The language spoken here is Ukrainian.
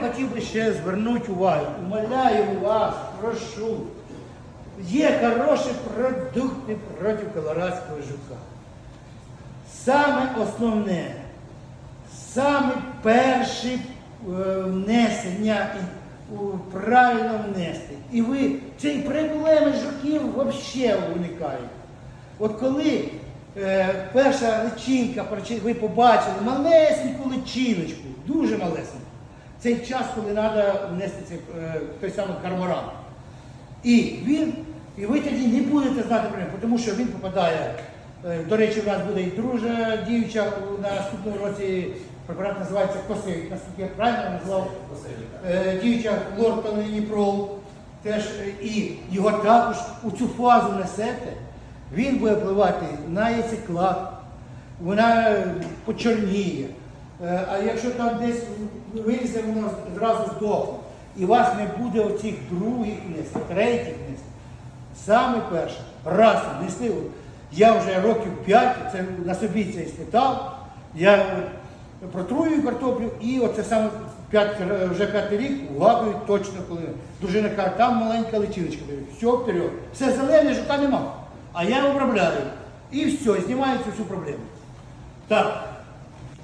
хотів би ще звернути увагу. Умоляю вас, прошу. Є хороші продукти проти колорадського жука. Саме основне, саме перше внесення правильно внести. І ви ці проблеми жуків взагалі виникають. От коли е, перша личинка, ви побачили малесеньку личиночку, дуже малесеньку, цей час, коли треба внести цей, е, той самий кармаран. І він, і ви тоді не будете знати про нього, тому що він попадає. е, До речі, у нас буде і дружа діюча на наступному році препарат називається Косевик, наскільки я правильно назвав Е, діюча лортоненіпрол, теж і його також у цю фазу несете, він буде впливати на яйцеклад, вона почорніє. Е, А якщо там десь вилізе, воно зразу здохне. І вас не буде оцих других нести, третіх нести. Саме перше, раз внесли, я вже років 5, це на собі це іспитав, я е, протрую картоплю і оце саме п'ят, вже п'ятий рік вгадую точно коли. Дружина каже, там маленька личиночка, все вперед. Все зелене, жука нема. А я обробляю. І все, знімаю цю всю проблему. Так,